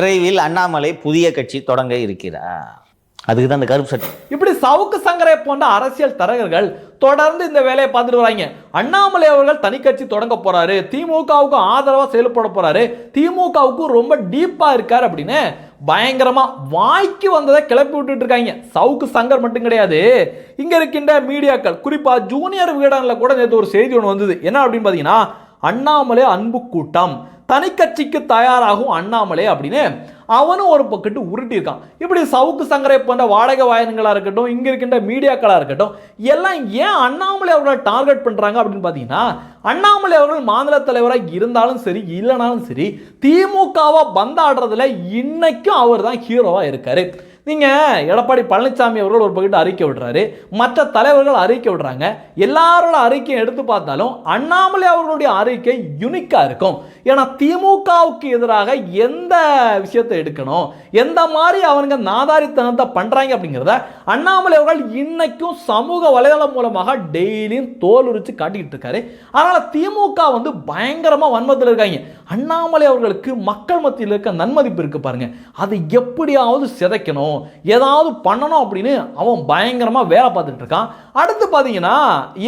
விரைவில் அண்ணாமலை புதிய கட்சி தொடங்க இருக்கிறார். அதுக்கு தான் அந்த கருப்பு சட்டை. இப்படி சவுக்கு சங்கரை போன்ற அரசியல் தரகர்கள் தொடர்ந்து இந்த வேலையை பார்த்துட்டு வராங்க. அண்ணாமலை அவர்கள் தனி கட்சி தொடங்க போறாரு. திமுகவுக்கு ஆதரவா செயல்பட போறாரு. திமுகவுக்கு ரொம்ப டீப்பா இருக்காரு அப்படின்னு பயங்கரமா வாய்க்கு வந்ததை கிளப்பி விட்டுட்டு இருக்காங்க. சவுக்கு சங்கர் மட்டும் கிடையாது. இங்க இருக்கின்ற மீடியாக்கள் குறிப்பா ஜூனியர் விகடனில் கூட நேற்று ஒரு செய்தி ஒன்று வந்தது. என்ன அப்படின்னு பார்த்தீங்கன்னா அண்ணாமலை அன்பு கூட்டம். தனி கட்சிக்கு தயாராகும் அண்ணாமலை அப்படின்னு அவனும் ஒரு பக்கத்து உருட்டியிருக்கான். இப்படி சவுக்கு சங்கரை போன்ற வாடகை வாயன்களாக இருக்கட்டும் இங்கே இருக்கின்ற மீடியாக்களாக இருக்கட்டும் எல்லாம் ஏன் அண்ணாமலை அவர்களை டார்கெட் பண்ணுறாங்க அப்படின்னு பார்த்தீங்கன்னா அண்ணாமலை அவர்கள் மாநில தலைவராக இருந்தாலும் சரி இல்லைனாலும் சரி திமுகவை பந்தாடுறதுல இன்னைக்கும் அவர் தான் ஹீரோவாக இருக்காரு. நீங்கள் எடப்பாடி பழனிசாமி அவர்கள் ஒரு பக்கத்து அறிக்கை விடுறாரு. மற்ற தலைவர்கள் அறிக்கை விடுறாங்க. எல்லாரோட அறிக்கையும் எடுத்து பார்த்தாலும் அண்ணாமலை அவர்களுடைய அறிக்கை யுனிக்காக இருக்கும். ஏன்னா திமுகவுக்கு எதிராக எந்த விஷயத்தை எடுக்கணும் எந்த மாதிரி அவங்க நாதாரித்தனத்தை பண்ணுறாங்க அப்படிங்கிறத அண்ணாமலை அவர்கள் இன்னைக்கும் சமூக வலைதளம் மூலமாக டெய்லியும் தோல் உரிச்சு காட்டிக்கிட்டு இருக்காரு. அதனால் திமுக வந்து பயங்கரமாக வன்மத்தில் இருக்காங்க. அண்ணாமலை அவர்களுக்கு மக்கள் மத்தியில் இருக்க நன்மதிப்பு இருக்கு பாருங்க. அதை எப்படியாவது சிதைக்கணும். ஏதாவது பண்ணணும் அப்படின்னு அவன் பயங்கரமாக வேலை பார்த்துட்டு இருக்கான். அடுத்து பார்த்தீங்கன்னா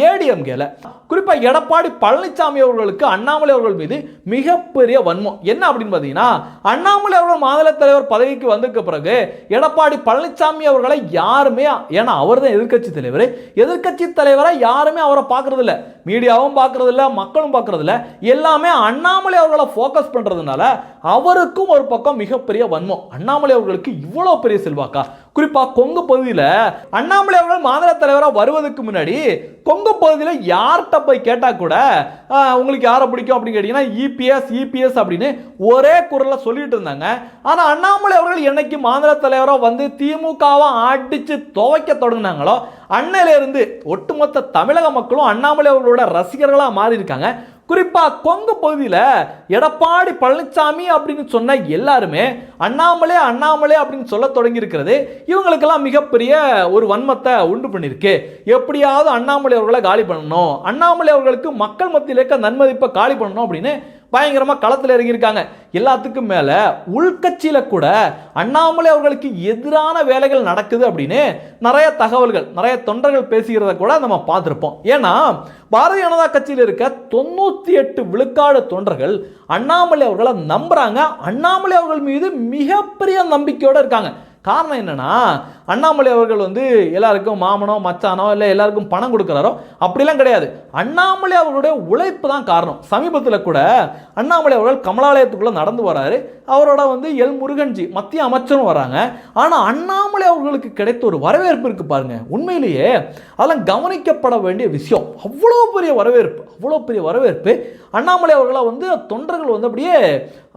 ஏடிஎம்கேல குறிப்பாக எடப்பாடி பழனிசாமி அவர்களுக்கு அண்ணாமலை அவர்கள் மீது மிகப்பெரிய வன்மம். என்ன அப்படின்னு பார்த்தீங்கன்னா அண்ணாமலை அவர்கள் மாநில தலைவர் பதவிக்கு வந்ததுக்கு பிறகு எடப்பாடி பழனிசாமி அவர்களை யாருமே ஏன்னா அவர் தான் எதிர்க்கட்சி தலைவர். எதிர்க்கட்சி தலைவரை யாருமே அவரை பார்க்கறது இல்லை மீடியாவும் பார்க்கறது இல்லை மக்களும் பார்க்கறது இல்லை எல்லாமே அண்ணாமலை அவர்களை ஃபோக்கஸ் பண்றதுனால அவருக்கும் ஒரு பக்கம் மிகப்பெரிய வன்மம். அண்ணாமலை அவர்களுக்கு இவ்வளோ பெரிய செல்வம் செல்வாக்கா குறிப்பா கொங்கு பகுதியில் அண்ணாமலை அவர்கள் மாநில தலைவராக வருவதற்கு முன்னாடி கொங்கு பகுதியில் யார்கிட்ட போய் கேட்டால் கூட உங்களுக்கு யாரை பிடிக்கும்? அப்படின்னு கேட்டிங்கன்னா இபிஎஸ் இபிஎஸ் அப்படின்னு ஒரே குரலில் சொல்லிட்டு இருந்தாங்க. ஆனால் அண்ணாமலை அவர்கள் என்னைக்கு மாநில தலைவராக வந்து திமுகவை அடித்து துவைக்க தொடங்கினாங்களோ அன்னையிலேருந்து ஒட்டுமொத்த தமிழக மக்களும் அண்ணாமலை அவர்களோட ரசிகர்களாக மாறி இருக்காங்க குறிப்பாக கொங்கு பகுதியில் எடப்பாடி பழனிசாமி அப்படின்னு சொன்ன எல்லாருமே அண்ணாமலை அண்ணாமலை அப்படின்னு சொல்ல தொடங்கியிருக்கிறது. இவங்களுக்கெல்லாம் மிகப்பெரிய ஒரு வன்மத்தை உண்டு பண்ணியிருக்கு. எப்படியாவது அண்ணாமலை அவர்களை காலி பண்ணணும். அண்ணாமலை அவர்களுக்கு மக்கள் மத்தியில் இருக்க நன்மதிப்பை காலி பண்ணணும் அப்படின்னு பயங்கரமாக களத்தில் இறங்கியிருக்காங்க. எல்லாத்துக்கும் மேலே உள்கட்சியில் கூட அண்ணாமலை அவர்களுக்கு எதிரான வேலைகள் நடக்குது அப்படின்னு நிறைய தகவல்கள் நிறைய தொண்டர்கள் பேசுகிறத கூட நம்ம பார்த்துருப்போம். ஏன்னா பாரதிய ஜனதா கட்சியில் இருக்க தொண்ணூற்றி எட்டு விழுக்காடு தொண்டர்கள் அண்ணாமலை அவர்களை நம்புகிறாங்க அண்ணாமலை அவர்கள் மீது மிகப்பெரிய நம்பிக்கையோடு இருக்காங்க. காரணம் என்னென்னா அண்ணாமலை அவர்கள் வந்து எல்லாருக்கும் மாமனோ மச்சானோ இல்லை எல்லாருக்கும் பணம் கொடுக்குறாரோ அப்படிலாம் கிடையாது. அண்ணாமலை அவர்களுடைய உழைப்பு தான் காரணம். சமீபத்தில் கூட அண்ணாமலை அவர்கள் கமலாலயத்துக்குள்ளே நடந்து வராரு. அவரோட வந்து எல் முருகன்ஜி மத்திய அமைச்சரும் வராங்க. ஆனால் அண்ணாமலை அவர்களுக்கு கிடைத்த ஒரு வரவேற்பு இருக்கு பாருங்க. உண்மையிலேயே அதெல்லாம் கவனிக்கப்பட வேண்டிய விஷயம். அவ்வளோ பெரிய வரவேற்பு அவ்வளோ பெரிய வரவேற்பு. அண்ணாமலை அவர்களை வந்து தொண்டர்கள் வந்து அப்படியே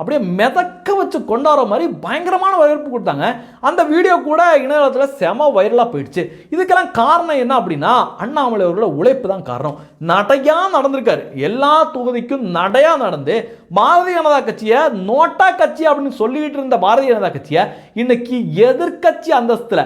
அப்படியே மிதக்க வச்சு கொண்டாடுற மாதிரி பயங்கரமான வரவேற்பு கொடுத்தாங்க. அந்த வீடியோ கூட இணையதளத்தில் செம வைரலாக போயிடுச்சு. இதுக்கெல்லாம் காரணம் என்ன அப்படின்னா அண்ணாமலை அவர்களோட உழைப்பு தான் காரணம். நடையாக நடந்திருக்காரு. எல்லா தொகுதிக்கும் நடையாக நடந்து பாரதிய ஜனதா கட்சியை நோட்டா கட்சி அப்படின்னு சொல்லிக்கிட்டு இருந்த பாரதிய ஜனதா கட்சியை இன்னைக்கு எதிர்க்கட்சி அந்தஸ்தில்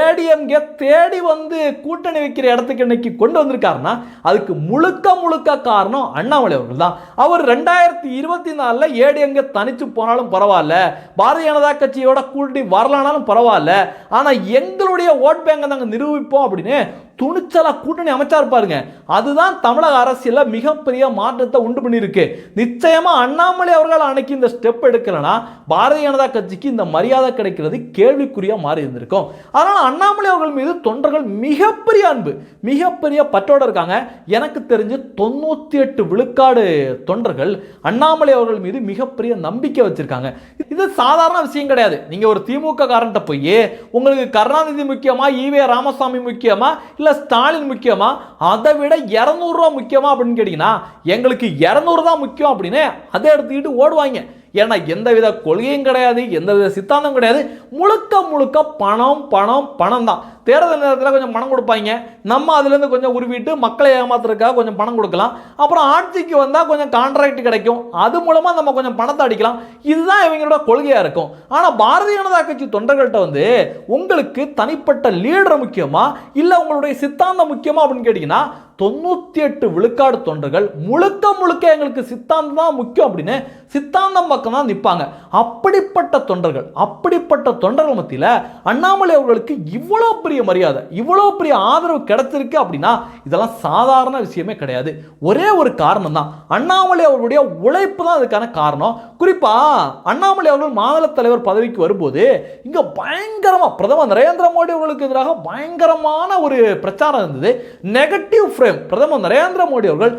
ஏடிஎம்கே தேடி வந்து கூட்டணி வைக்கிற இடத்துக்கு இன்னைக்கு கொண்டு வந்திருக்காருன்னா அதுக்கு முழுக்க முழுக்க காரணம் அண்ணாமலை அவர்கள் தான். அவர் ரெண்டாயிரத்தி இருபத்தி நாலில் ஏடிஎம்கே தனித்து போனாலும் பரவாயில்ல. பாரதிய ஜனதா கட்சியோட கூட்டணி வரலானாலும் பரவாயில்ல. ஆனால் எங்களுடைய ஓட் பேங்கை நாங்கள் நிரூபிப்போம் அப்படின்னு துணிச்சலா கூட்டணி அமைச்சா இருப்பாருங்க அதுதான் தமிழக அரசியலில் மிகப்பெரிய மாற்றத்தை உண்டு பண்ணியிருக்கு. நிச்சயமாக அண்ணாமலை அவர்கள் அன்னைக்கு இந்த ஸ்டெப் எடுக்கலைன்னா பாரதிய ஜனதா கட்சிக்கு இந்த மரியாதை கிடைக்கிறது கேள்விக்குறியாக மாறி இருந்திருக்கும். அதனால் அண்ணாமலை அவர்கள் மீது தொண்டர்கள் மிகப்பெரிய அன்பு மிகப்பெரிய பற்றோடு இருக்காங்க. எனக்கு தெரிஞ்சு தொண்ணூற்றி எட்டு விழுக்காடு தொண்டர்கள் அண்ணாமலை அவர்கள் மீது மிகப்பெரிய நம்பிக்கை வச்சுருக்காங்க. இது சாதாரண விஷயம் கிடையாது. நீங்கள் ஒரு திமுக காரன்ட்ட போய் உங்களுக்கு கருணாநிதி முக்கியமாக ஈவே ராமசாமி முக்கியமாக இல்லை ஸ்டாலின் முக்கியமா? அதை விட இரநூறுவா முக்கியமா அப்படின்னு கேட்டிங்கன்னா எங்களுக்கு இரநூறு தான் முக்கியம் அப்படின்னு அதை எடுத்துக்கிட்டு ஓடுவாங்க. ஏன்னா எந்தவித கொள்கையும் கிடையாது எந்தவித சித்தாந்தம் கிடையாது. முழுக்க முழுக்க பணம் பணம் பணம் தான் தேர்தல் நேரத்தில் கொஞ்சம் பணம் கொடுப்பாங்க. நம்ம அதுலேருந்து கொஞ்சம் உருவிட்டு மக்களை ஏமாத்துறதுக்காக கொஞ்சம் பணம் கொடுக்கலாம். அப்புறம் ஆட்சிக்கு வந்தால் கொஞ்சம் கான்ட்ராக்ட் கிடைக்கும். அது மூலமாக நம்ம கொஞ்சம் பணத்தை அடிக்கலாம். இதுதான் இவங்களோட கொள்கையாக இருக்கும். ஆனால் பாரதிய ஜனதா கட்சி தொண்டர்கள்ட்ட வந்து உங்களுக்கு தனிப்பட்ட லீடர் முக்கியமா? இல்லை உங்களுடைய சித்தாந்தம் முக்கியமா? அப்படின்னு கேட்டிங்கன்னா தொண்ணூற்றி எட்டு விழுக்காடு தொண்டர்கள் முழுக்க முழுக்க எங்களுக்கு சித்தாந்தம் தான் முக்கியம் அப்படின்னு சித்தாந்தம் பக்கம் தான் நிற்பாங்க அப்படிப்பட்ட தொண்டர்கள் அப்படிப்பட்ட தொண்டர்கள் மத்தியில் அண்ணாமலை அவர்களுக்கு இவ்வளோ பெரிய மரியாதை. இவ்வளோ பெரிய ஆதரவு கிடைச்சிருக்கு அப்படின்னா இதெல்லாம் சாதாரண விஷயமே கிடையாது. ஒரே ஒரு காரணம் தான் அண்ணாமலை அவர்களுடைய உழைப்பு தான் அதுக்கான காரணம். குறிப்பாக அண்ணாமலை அவர்கள் மாநில தலைவர் பதவிக்கு வரும்போது இங்கே பயங்கரமாக பிரதமர் நரேந்திர மோடி அவர்களுக்கு எதிராக பயங்கரமான ஒரு பிரச்சாரம் இருந்தது. நெகட்டிவ் ஃப்ரேம் பிரதமர் நரேந்திர மோடி அவர்கள்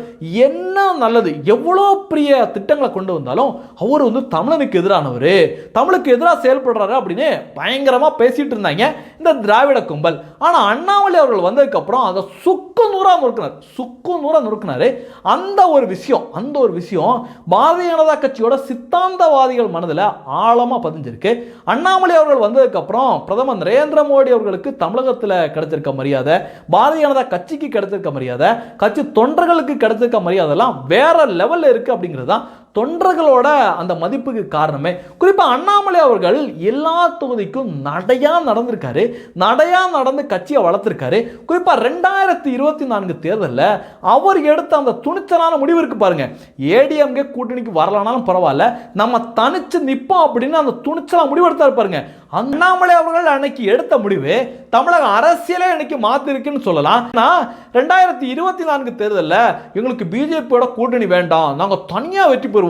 என்ன நல்லது எவ்வளோ பெரிய திட்டங்களை கொண்டு வந்தாலும் அவர் வந்து தமிழனுக்கு எதிரானவர். தமிழுக்கு எதிராக செயல்படுறாரு அப்படின்னு பயங்கரமாக பேசிட்டு இருந்தாங்க. இந்த திராவிட கும்பல். ஆனால் அண்ணாமலை அவர்கள் வந்ததுக்கப்புறம் அதை சுக்கு நூறாக நொறுக்கினார். சுக்கு நூறாக நொறுக்கினார். அந்த ஒரு விஷயம் அந்த ஒரு விஷயம் பாரதிய ஜனதா கட்சியோட சித்தாந்தவாதிகள் மனதில் ஆழமாக பதிஞ்சிருக்கு. அண்ணாமலை அவர்கள் வந்ததுக்கப்புறம் பிரதமர் நரேந்திர மோடி அவர்களுக்கு தமிழகத்தில் கிடைச்சிருக்க மரியாதை பாரதிய ஜனதா கட்சிக்கு கிடைச்சிருக்க மரியாதை கட்சி தொண்டர்களுக்கு கிடைச்சிருக்க மரியாதைலாம் வேற லெவலில் இருக்குது அப்படிங்கிறது தான் தொண்டர்களோட அந்த மதிப்புக்கு காரணமே. குறிப்பாக அண்ணாமலை அவர்கள் எல்லா தொகுதிக்கும் நடையாக நடந்திருக்காரு. நடையாக நடந்து கட்சியை வளர்த்துருக்காரு. குறிப்பாக ரெண்டாயிரத்தி இருபத்தி நான்கு தேர்தலில் அவர் எடுத்த அந்த துணிச்சலான முடிவு இருக்கு பாருங்க. ஏடிஎம்கே கூட்டணிக்கு வரலானாலும் பரவாயில்ல. நம்ம தனிச்சு நிற்போம் அப்படின்னு அந்த துணிச்சலாக முடிவு எடுத்தாரு பாருங்க. அண்ணாமலை அவர்கள் அன்னைக்கு எடுத்த முடிவு தமிழக அரசியலே இன்னைக்கு மாத்திருக்குன்னு சொல்லலாம். ஆனால் ரெண்டாயிரத்தி இருபத்தி நான்கு தேர்தலில் எங்களுக்கு பிஜேபியோட கூட்டணி வேண்டாம். நாங்கள் தனியாக வெற்றி பெறுவோம்.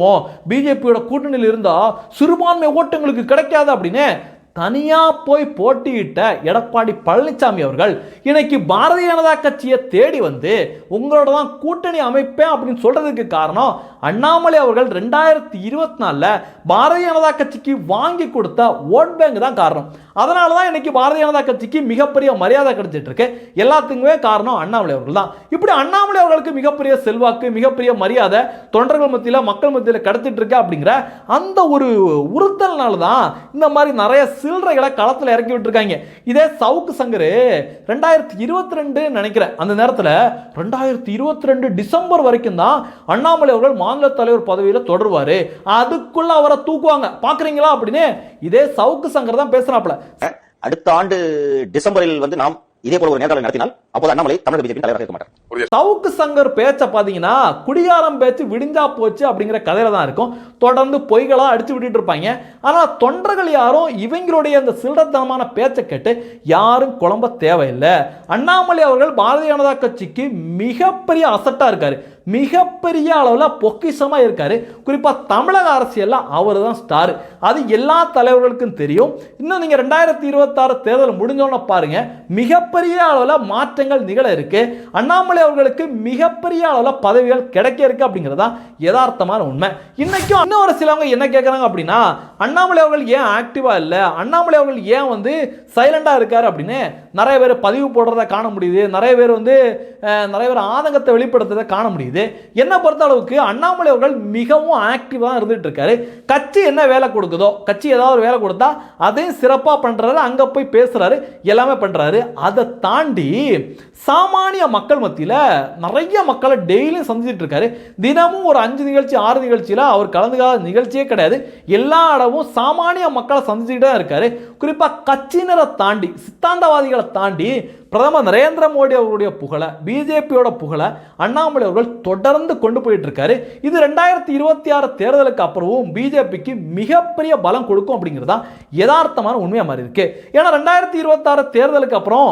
பிஜேபியோட கூட்டணியில் இருந்தால் சிறுபான்மை ஓட்டுங்களுக்கு கிடைக்காது அப்படின்னு தனியாக போய் போட்டியிட்ட எடப்பாடி பழனிசாமி அவர்கள் இன்னைக்கு பாரதிய ஜனதா கட்சியை தேடி வந்து உங்களோட தான் கூட்டணி அமைப்பேன் அப்படின்னு சொல்றதுக்கு காரணம் அண்ணாமலை அவர்கள் ரெண்டாயிரத்தி இருபத்தி நாலில் பாரதிய ஜனதா கட்சிக்கு வாங்கி கொடுத்த ஓட் பேங்க் தான் காரணம். அதனால தான் இன்னைக்கு பாரதிய ஜனதா கட்சிக்கு மிகப்பெரிய மரியாதை கிடைச்சிட்டு இருக்கு எல்லாத்துக்குமே காரணம் அண்ணாமலை அவர்கள் தான். இப்படி அண்ணாமலை அவர்களுக்கு மிகப்பெரிய செல்வாக்கு மிகப்பெரிய மரியாதை தொண்டர்கள் மத்தியில் மக்கள் மத்தியில் கிடைச்சிட்டு இருக்கு அப்படிங்கிற அந்த ஒரு உறுத்தல்னால தான் இந்த மாதிரி நிறைய சில்லறைகளை களத்தில் இறக்கி விட்டுருக்காங்க. இதே சவுக்கு சங்கர் ரெண்டாயிரத்தி இருபத்தி ரெண்டு நினைக்கிறேன். அந்த நேரத்தில் ரெண்டாயிரத்தி இருபத்தி ரெண்டு டிசம்பர் வரைக்கும் தான் அண்ணாமலை அவர்கள் மாநில தலைவர் பதவியில் தொடருவார். அதுக்குள்ள அவரை தூக்குவாங்க. பார்க்குறீங்களா அப்படின்னு? இதே சவுக்கு சங்கர் தான் பேசுறாப்புல. அடுத்த ஆண்டு டிசம்பரில் வந்து நாம் இதே போல ஒரு நேர்காணல் நடத்தினால் அப்போது அண்ணாமலை தமிழக பிஜேபி தலைவராக இருக்க மாட்டார். சவுக்கு சங்கர் பேச்சை பார்த்தீங்கன்னா குடியாரம் பேச்சு விடிஞ்சா போச்சு அப்படிங்கிற கதையில தான் இருக்கும். தொடர்ந்து பொய்களா அடிச்சு விட்டுட்டு இருப்பாங்க. ஆனால் தொண்டர்கள் யாரும் இவங்களுடைய அந்த சில்லறத்தனமான பேச்சை கேட்டு யாரும் குழம்ப தேவையில்லை. அண்ணாமலை அவர்கள் பாரதிய ஜனதா கட்சிக்கு மிகப்பெரிய அசட்டா இருக்காரு. மிகப்பெரிய அளவில் பொக்கிஷமாக இருக்கார். குறிப்பாக தமிழக அரசியலில் அவர் தான் ஸ்டார் அது எல்லா தலைவர்களுக்கும் தெரியும். இன்னும் நீங்கள் ரெண்டாயிரத்தி இருபத்தாறு தேர்தல் முடிஞ்சோன்னு பாருங்கள் மிகப்பெரிய அளவில் மாற்றங்கள் நிகழ இருக்கு. அண்ணாமலை அவர்களுக்கு மிகப்பெரிய அளவில் பதவிகள் கிடைக்க இருக்கு அப்படிங்கிறது தான் யதார்த்தமான உண்மை. இன்னைக்கும் இன்னொரு சிலவங்க என்ன கேட்குறாங்க அப்படின்னா அண்ணாமலை அவர்கள் ஏன் ஆக்டிவா இல்லை? அண்ணாமலை அவர்கள் ஏன் வந்து சைலண்டாக இருக்கார் அப்படின்னு நிறைய பேர் பதிவு போடுறத காண முடியுது. நிறைய பேர் வந்து நிறைய பேர் ஆதங்கத்தை வெளிப்படுத்துறதை காண முடியுது. என்னை பொறுத்த அளவுக்கு அண்ணாமலை அவர்கள் மிகவும் ஆக்டிவாக இருந்துட்டு இருக்காரு கட்சி என்ன வேலை கொடுக்குதோ கட்சி ஏதாவது ஒரு வேலை கொடுத்தா அதையும் சிறப்பாக பண்ணுறாரு அங்கே போய் பேசுகிறாரு எல்லாமே பண்ணுறாரு அதை தாண்டி சாமானிய மக்கள் மத்தியில் நிறைய மக்களை டெய்லியும் சந்திச்சிட்டு இருக்காரு தினமும் ஒரு அஞ்சு நிகழ்ச்சி ஆறு நிகழ்ச்சியில் அவர் கலந்துக்காத நிகழ்ச்சியே கிடையாது. எல்லா இடமும் சாமானிய மக்களை சந்திச்சுக்கிட்டு தான் இருக்காரு. குறிப்பாக கட்சியினரை தாண்டி சித்தாந்தவாதிகளை தாண்டி பிரதமர் நரேந்திர மோடி அவர்களுடைய புகழை பிஜேபியோட புகழை அண்ணாமலை அவர்கள் தொடர்ந்து கொண்டு போயிட்டு இருக்காரு. இது ரெண்டாயிரத்தி இருபத்தி ஆறு தேர்தலுக்கு அப்புறமும் பிஜேபிக்கு மிகப்பெரிய பலம் கொடுக்கும் அப்படிங்கிறது தான் யதார்த்தமான உண்மையாக மாதிரி இருக்கு. ஏன்னா ரெண்டாயிரத்தி இருபத்தாறு தேர்தலுக்கு அப்புறம்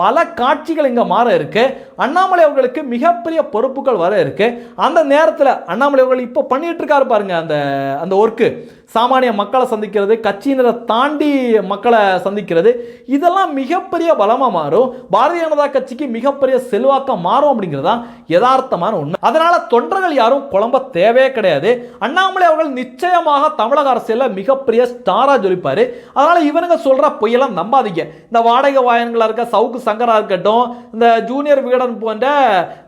பல காட்சிகள் இங்கே மாற இருக்கு. அண்ணாமலை அவர்களுக்கு மிகப்பெரிய பொறுப்புகள் வர இருக்கு. அந்த நேரத்தில் அண்ணாமலை அவர்கள் இப்போ பண்ணிட்டு இருக்காரு பாருங்க அந்த அந்த ஒர்க்கு சாமானிய மக்களை சந்திக்கிறது கட்சியினரை தாண்டி மக்களை சந்திக்கிறது இதெல்லாம் மிகப்பெரிய பலமாக மாறும். பாரதிய ஜனதா கட்சிக்கு மிகப்பெரிய செல்வாக்கம் மாறும் அப்படிங்கிறது தான் யதார்த்தமான உண்மை. அதனால் தொண்டர்கள் யாரும் குழம்ப தேவையே கிடையாது. அண்ணாமலை அவர்கள் நிச்சயமாக தமிழக அரசியலில் மிகப்பெரிய ஸ்டாரா ஜொலிப்பார். அதனால இவனுங்க சொல்ற பொய்யெல்லாம் நம்பாதீங்க. இந்த வாடகை வாயன்களாக இருக்க சவுக்கு சங்கரா இருக்கட்டும் இந்த ஜூனியர் விகடன் போன்ற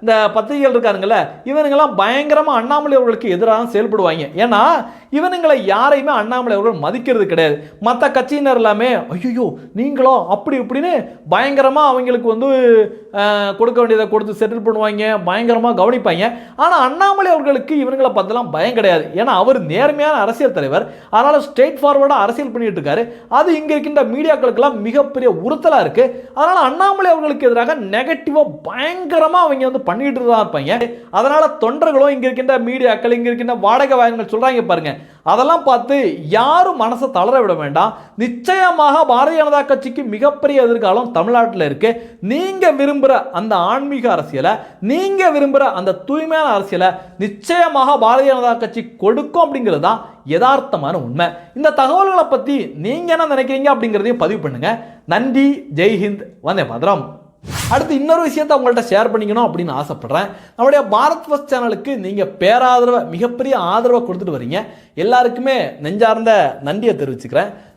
இந்த பத்திரிகைகள் இருக்காருங்கல்ல இவனுங்கெல்லாம் பயங்கரமாக அண்ணாமலை அவர்களுக்கு எதிராக செயல்படுவாங்க. ஏன்னா இவனுங்களை யாரை யாரையுமே அண்ணாமலை அவர்கள் மதிக்கிறது கிடையாது. மற்ற கட்சியினர் எல்லாமே ஐயோ நீங்களோ? அப்படி இப்படின்னு பயங்கரமாக அவங்களுக்கு வந்து கொடுக்க வேண்டியதை கொடுத்து செட்டில் பண்ணுவாங்க. பயங்கரமாக கவனிப்பாங்க. ஆனால் அண்ணாமலை அவர்களுக்கு இவங்களை பார்த்தெல்லாம் பயம் கிடையாது. ஏன்னா அவர் நேர்மையான அரசியல் தலைவர். அதனால் ஸ்ட்ரெயிட் ஃபார்வர்டாக அரசியல் பண்ணிட்டு இருக்காரு அது இங்கே இருக்கின்ற மீடியாக்களுக்கெல்லாம் மிகப்பெரிய உறுத்தலாக இருக்குது அதனால் அண்ணாமலை அவர்களுக்கு எதிராக நெகட்டிவாக பயங்கரமாக அவங்க வந்து பண்ணிட்டு தான் இருப்பாங்க. அதனால் தொண்டர்களும் இங்கே இருக்கின்ற மீடியாக்கள் இங்கே இருக்கின்ற வாடகை வாயன்கள் சொல்கிறாங்க பாருங்க. அதெல்லாம் பார்த்து யாரும் மனசை தளர விட வேண்டாம். நிச்சயமாக பாரதிய ஜனதா கட்சிக்கு மிகப்பெரிய எதிர்காலம் தமிழ்நாட்டில் இருக்குது நீங்கள் விரும்ப விரும்புகிற அந்த ஆன்மீக அரசியலை நீங்க விரும்புகிற அந்த தூய்மையான அரசியலை நிச்சயமாக பாரதிய ஜனதா கட்சி கொடுக்கும் அப்படிங்கிறது தான் யதார்த்தமான உண்மை. இந்த தகவல்களை பற்றி நீங்க என்ன நினைக்கிறீங்க அப்படிங்கிறதையும் பதிவு பண்ணுங்க. நன்றி ஜெய்ஹிந்த் வந்தே மதுரம். அடுத்து இன்னொரு விஷயத்தை உங்கள்கிட்ட ஷேர் பண்ணிக்கணும் அப்படின்னு ஆசைப்படுறேன். நம்முடைய பாரத் ஃபஸ்ட் சேனலுக்கு நீங்கள் பேராதரவை மிகப்பெரிய ஆதரவை கொடுத்துட்டு வரீங்க. எல்லாருக்குமே நெஞ்சார்ந்த நன்றியை தெரிவிச்சுக்கிறேன்.